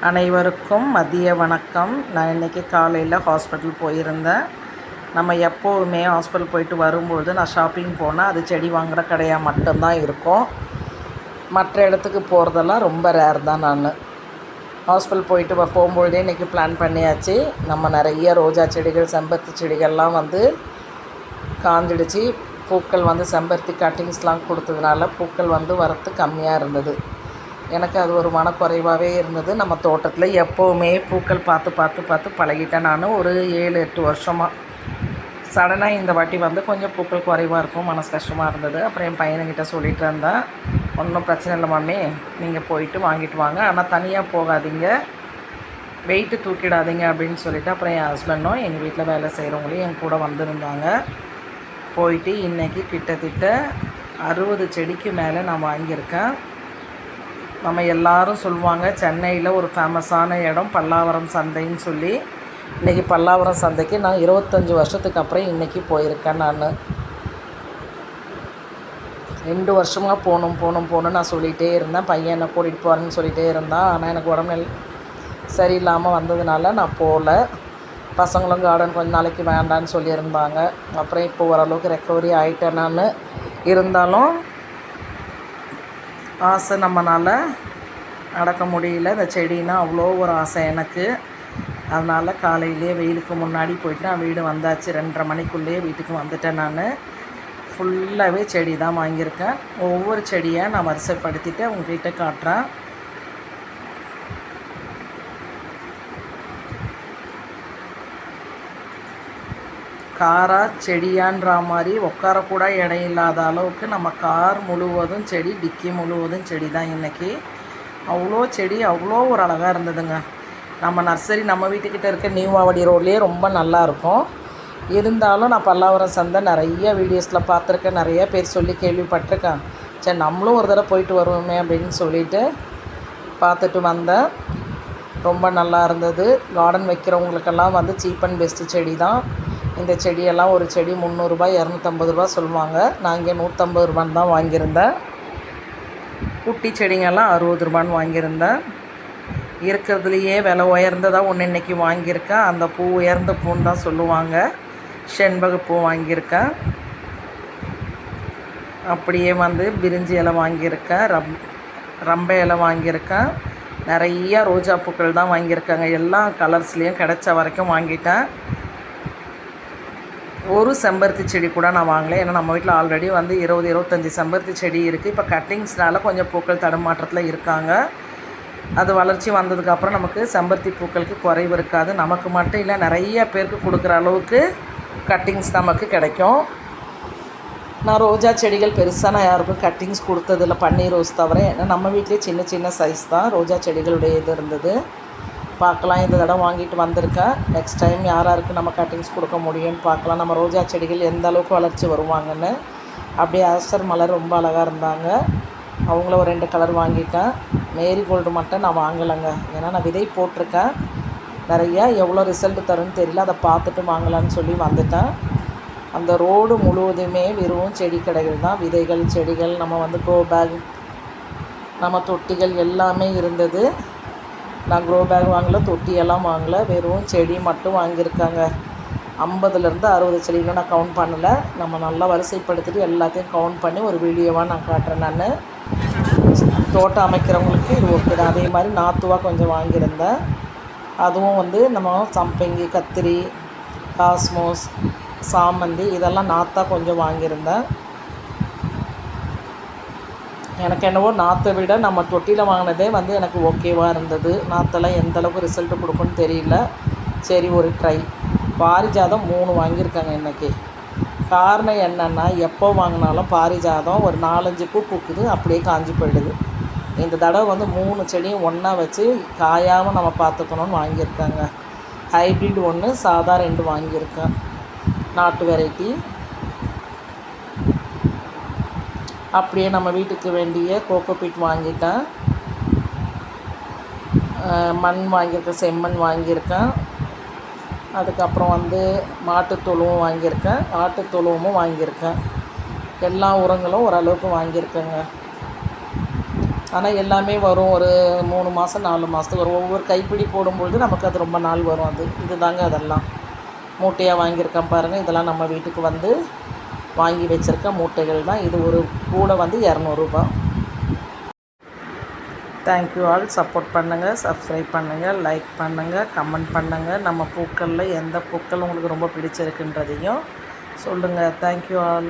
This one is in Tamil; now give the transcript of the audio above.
அனைவருக்கும் மதிய வணக்கம். நான் இன்றைக்கி காலையில் ஹாஸ்பிட்டல் போயிருந்தேன். நம்ம எப்போவுமே ஹாஸ்பிட்டல் போயிட்டு வரும்பொழுது நான் ஷாப்பிங் போனால் அது செடி வாங்குகிற கடையாக மட்டும்தான் இருக்கும். மற்ற இடத்துக்கு போகிறதெல்லாம் ரொம்ப ரேர் தான் நான். ஹாஸ்பிட்டல் போயிட்டு வ- போகும்பொழுதே இன்றைக்கி பிளான் பண்ணியாச்சு. நம்ம நிறைய ரோஜா செடிகள் செம்பருத்தி செடிகள்லாம் வந்து காஞ்சிடுச்சு. பூக்கள் வந்து செம்பருத்தி கட்டிங்ஸ்லாம் கொடுத்ததுனால பூக்கள் வந்து வரத்து கம்மியாக இருந்தது. எனக்கு அது ஒரு மனக்குறைவாகவே இருந்தது. நம்ம தோட்டத்தில் எப்போவுமே பூக்கள் பார்த்து பார்த்து பார்த்து பழகிட்டேன் நான். ஒரு ஏழு எட்டு வருஷமாக சடனாக இந்த வாட்டி வந்து கொஞ்சம் பூக்கள் குறைவாக இருக்கும் மனசு கஷ்டமாக இருந்தது. அப்புறம் என் பையனுக்கிட்ட சொல்லிட்டு இருந்தேன். ஒன்றும் பிரச்சனை இல்லை மாமி. நீங்கள் போயிட்டு வாங்கிட்டு வாங்க. ஆனால் தனியாக போகாதீங்க. வெயிட்டு தூக்கிடாதீங்க அப்படின்னு சொல்லிவிட்டு அப்புறம் என் ஹஸ்பண்டும் எங்கள் வீட்டில் வேலை செய்கிறவங்களையும் என் கூட வந்திருந்தாங்க. போயிட்டு இன்றைக்கி கிட்டத்தட்ட அறுபது செடிக்கு மேலே நான் வாங்கியிருக்கேன். நம்ம எல்லாரும் சொல்லுவாங்க சென்னையில் ஒரு ஃபேமஸான இடம் பல்லாவரம் சந்தைன்னு சொல்லி. இன்றைக்கி பல்லாவரம் சந்தைக்கு நான் இருபத்தஞ்சி வருஷத்துக்கு அப்புறம் இன்றைக்கி போயிருக்கேன் நான். ரெண்டு வருஷமாக போகணும் போகணும் போகணும் நான் சொல்லிகிட்டே இருந்தேன். பையன் என்ன கூட்டிகிட்டு போகிறேன்னு சொல்லிகிட்டே இருந்தான். ஆனால் எனக்கு உடம்பு சரியில்லாமல் வந்ததுனால நான் போகல பசங்களும் கார்டன் கொஞ்ச நாளைக்கு வேண்டான்னு சொல்லியிருந்தாங்க. அப்புறம் இப்போ ஓரளவுக்கு ரெக்கவரி ஆகிட்டேன் நான். இருந்தாலும் ஆசை நம்மனால் அடக்க முடியல. இந்த செடினா அவ்வளோ ஒரு ஆசை எனக்கு. அதனால் காலையிலே வெயிலுக்கு முன்னாடி போயிட்டு நான் வீடு வந்தாச்சு. ரெண்டரை மணிக்குள்ளேயே வீட்டுக்கு வந்துட்டேன் நான். ஃபுல்லாகவே செடி தான் வாங்கியிருக்கேன். ஒவ்வொரு செடியாக நான் வரிசைப்படுத்திட்டு உங்ககிட்ட காட்டுறேன். காரா செடியான்ற மாதிரி உட்காரக்கூட இடம் இல்லாத அளவுக்கு நம்ம கார் முழுவதும் செடி டிக்கி முழுவதும் செடி தான் இன்றைக்கி அவ்வளோ செடி அவ்வளோ ஒரு அழகாக இருந்ததுங்க. நம்ம நர்சரி நம்ம வீட்டுக்கிட்ட இருக்க நியூவாவடி ரோட்லேயே ரொம்ப நல்லா இருக்கும். இருந்தாலும் நான் பல்லாவரம் சந்தை நிறைய வீடியோஸில் பார்த்துருக்கேன். நிறைய பேர் சொல்லி கேள்விப்பட்டிருக்கேன் சரி நம்மளும் ஒரு தடவை போயிட்டு வருவோமே அப்படின்னு சொல்லிட்டு பார்த்துட்டு வந்தேன். ரொம்ப நல்லா இருந்தது. கார்டன் வைக்கிறவங்களுக்கெல்லாம் வந்து சீப் அண்ட் பெஸ்ட்டு செடி தான். இந்த செடியெல்லாம் ஒரு செடி முந்நூறுரூபா இரநூத்தம்பது ரூபா சொல்லுவாங்க. நான் இங்கே நூற்றம்பது ரூபான்னு தான் வாங்கியிருந்தேன். குட்டி செடிங்கெல்லாம் அறுபது ரூபான்னு வாங்கியிருந்தேன். இருக்கிறதுலையே விலை உயர்ந்ததாக ஒன்று இன்றைக்கி வாங்கியிருக்கேன். அந்த பூ உயர்ந்த பூன்னு தான் சொல்லுவாங்க. செண்பக பூ வாங்கியிருக்கேன். அப்படியே வந்து பிரிஞ்சி இலை வாங்கியிருக்கேன். ரம் ரம்பை இலை வாங்கியிருக்கேன். நிறையா ரோஜா பூக்கள் தான் வாங்கியிருக்காங்க. எல்லா கலர்ஸ்லேயும் கிடைச்ச வரைக்கும் வாங்கிட்டேன். ஒரு செம்பருத்தி செடி கூட நான் வாங்கலை. ஏன்னா நம்ம வீட்டில் ஆல்ரெடி வந்து இருபது இருபத்தஞ்சி செம்பருத்தி செடி இருக்குது இப்போ கட்டிங்ஸ்னால கொஞ்சம் பூக்கள் தடுமாற்றத்தில் இருக்காங்க. அது வளர்ச்சி வந்ததுக்கப்புறம் நமக்கு செம்பருத்தி பூக்களுக்கு குறைவு இருக்காது. நமக்கு மட்டும் இல்லை நிறைய பேருக்கு கொடுக்குற அளவுக்கு கட்டிங்ஸ் நமக்கு கிடைக்கும். நான் ரோஜா செடிகள் பெருசாக நான் யாருக்கும் கட்டிங்ஸ் கொடுத்ததில்ல. பன்னீர் ரோஸ் தவிர ஏன்னா நம்ம வீட்லேயே சின்ன சின்ன சைஸ் தான் ரோஜா செடிகளுடைய இது இருந்தது. பார்க்கலாம். இந்த தடவை வாங்கிட்டு வந்திருக்கேன் நெக்ஸ்ட் டைம் யார் நம்ம கட்டிங்ஸ் கொடுக்க முடியும்னு பார்க்கலாம். நம்ம ரோஜா செடிகள் எந்த அளவுக்கு வளர்ச்சி வருவாங்கன்னு. அப்படியே அரசர் மலர் ரொம்ப அழகாக இருந்தாங்க. அவங்கள ஒரு ரெண்டு கலர் வாங்கிட்டேன். மேரி கோல்டு மட்டும் நான் வாங்கலைங்க. ஏன்னா நான் விதை போட்டிருக்கேன். நிறைய எவ்வளோ ரிசல்ட் தரும்னு தெரியல. அதை பார்த்துட்டு வாங்கலான்னு சொல்லி வந்துட்டேன். அந்த ரோடு முழுவதுமே வெறும் செடி கடைகள் தான். விதைகள் செடிகள் நம்ம வந்து கோ பேக் நம்ம தொட்டிகள் எல்லாமே இருந்தது. நான் க்ரோ பேக் வாங்கலை தொட்டியெல்லாம் வாங்கலை. வெறும் செடி மட்டும் வாங்கியிருக்காங்க. ஐம்பதுலேருந்து அறுபது செடிகளும் நான் கவுண்ட் பண்ணலை. நம்ம நல்லா வரிசைப்படுத்திட்டு எல்லாத்தையும் கவுண்ட் பண்ணி ஒரு வீடியோவாக நான் காட்டுறேன் நான். தோட்டம் அமைக்கிறவங்களுக்கு இது ஓகே அதே மாதிரி நாத்துவாக கொஞ்சம் வாங்கியிருந்தேன். அதுவும் வந்து நம்ம சம்பங்கி கத்திரி காஸ்மோஸ் சாமந்தி இதெல்லாம் நாற்றா கொஞ்சம் வாங்கியிருந்தேன். எனக்கு என்னவோ நாற்றை விட நம்ம தொட்டியில் வாங்கினதே வந்து எனக்கு ஓகேவாக இருந்தது. நாற்றெல்லாம் எந்தளவுக்கு ரிசல்ட்டு கொடுக்குன்னு தெரியல. சரி ஒரு ட்ரை பாரிஜாதம் மூணு வாங்கியிருக்காங்க இன்றைக்கி காரணம் என்னென்னா எப்போ வாங்கினாலும் பாரிஜாதம் ஒரு நாலஞ்சு பூ பூக்குது அப்படியே காஞ்சி போயிடுது. இந்த தடவை வந்து மூணு செடியும் ஒன்றா வச்சு காயாமல் நம்ம பார்த்துக்கணும்னு வாங்கியிருக்காங்க. ஹைப்ரிட் ஒன்று சாதா ரெண்டு வாங்கியிருக்கேன். நாட்டு வெரைட்டி அப்படியே நம்ம வீட்டுக்கு வேண்டிய கோகோபீட் வாங்கிட்டேன். மண் வாங்கியிருக்கேன் செம்மண் வாங்கியிருக்கேன். அதுக்கப்புறம் வந்து மாட்டுத்தொழுவும் வாங்கியிருக்கேன். ஆட்டுத்தொழுவமும் வாங்கியிருக்கேன். எல்லா உரங்களும் ஓரளவுக்கு வாங்கியிருக்கேங்க. ஆனால் எல்லாமே வரும் ஒரு மூணு மாதம் நாலு மாதத்துக்கு வரும். ஒவ்வொரு கைப்பிடி போடும்பொழுது நமக்கு அது ரொம்ப நாள் வரும் அது. இதுதாங்க அதெல்லாம். மூட்டையாக வாங்கியிருக்கேன் பாருங்கள் இதெல்லாம் நம்ம வீட்டுக்கு வந்து வாங்கி வச்சுருக்க மூட்டைகள் தான். இது ஒரு கூடை வந்து இரநூறுபா. தேங்க்யூ ஆல் சப்போர்ட் பண்ணுங்கள் சப்ஸ்கிரைப் பண்ணுங்கள் லைக் பண்ணுங்கள் கமெண்ட் பண்ணுங்கள் நம்ம பூக்களில் எந்த பூக்கள் உங்களுக்கு ரொம்ப பிடிச்சிருக்குன்றதையும் சொல்லுங்கள் தேங்க்யூ ஆல்